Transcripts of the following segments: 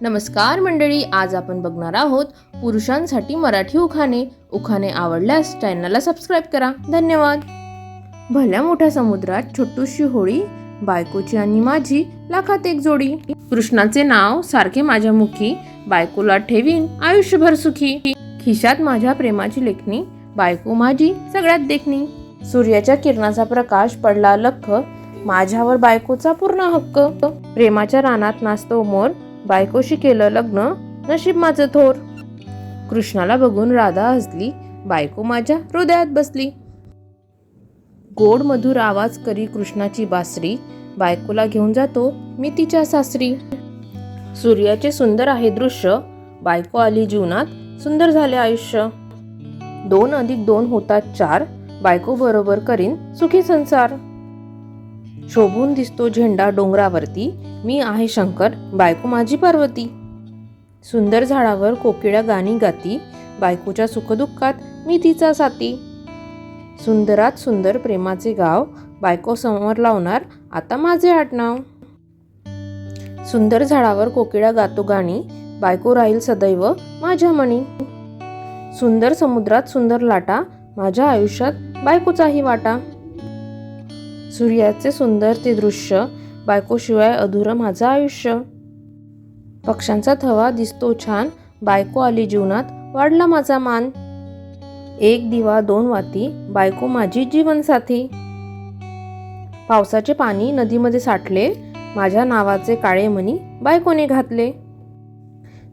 नमस्कार मंडळी आज आपण बघणार आहोत पुरुषांसाठी मराठी उखाणे. उखाणे आवडल्यास चॅनलला सबस्क्राईब करा. धन्यवाद. भल्या मोठ्या समुद्रात छोटूशी होळी बायकोची आणि माझी लाखात एक जोडी. कृष्णाचे नाव सारखे माझ्या मुखी बायकोला ठेवीन आयुष्यभर सुखी. खिशात माझ्या प्रेमाची लेखणी बायको माझी सगळ्यात देखणी. सूर्याच्या किरणाचा प्रकाश पडला लख माझ्यावर बायकोचा पूर्ण हक्क. प्रेमाच्या रानात नाचतो मोर बायकोशी केलं लग्न नशीब माझं थोर. कृष्णाला बघून राधा हसली बायको माझ्या हृदयात बसली. गोड मधुर आवाज करी कृष्णाची बासरी बायकोला घेऊन जातो मी तिच्या सासरी. सूर्याचे सुंदर आहे दृश्य बायको आली जीवनात सुंदर झाले आयुष्य. दोन अधिक दोन होतात चार बायको बरोबर करीन सुखी संसार. शोभून दिसतो झेंडा डोंगरावरती. मी आहे शंकर बायको माझी पार्वती. सुंदर झाडावर कोकिळ्या गाणी गाती बायकोच्या सुखदुःखात मी तिचा साथी. सुंदरात सुंदर प्रेमाचे गाव बायको समोर लावणार आता माझे आडनाव. सुंदर झाडावर कोकिळा गातो गाणी बायको राहील सदैव माझ्या मणी सुंदर समुद्रात सुंदर लाटा माझ्या आयुष्यात बायकोचाही वाटा. सूर्याचे सुंदर ते दृश्य बायकोशिवाय अधुरं माझं आयुष्य. पक्ष्यांचा थवा दिसतो छान बायको आली जीवनात वाढला माझा मान. एक दिवा दोन वाती बायको माझी जीवनसाथी. पावसाचे पाणी नदीमध्ये साठले माझ्या नावाचे काळे मणी बायकोने घातले.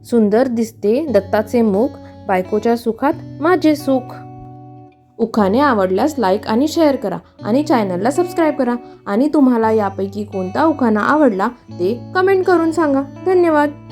सुंदर दिसते दत्ताचे मुख बायकोच्या सुखात माझे सुख. उखाणे आवडल्यास लाईक आणि शेअर करा आणि चॅनलला सबस्क्राईब करा. आणि तुम्हाला यापैकी कोणता उखाणा आवडला ते कमेंट करून सांगा. धन्यवाद.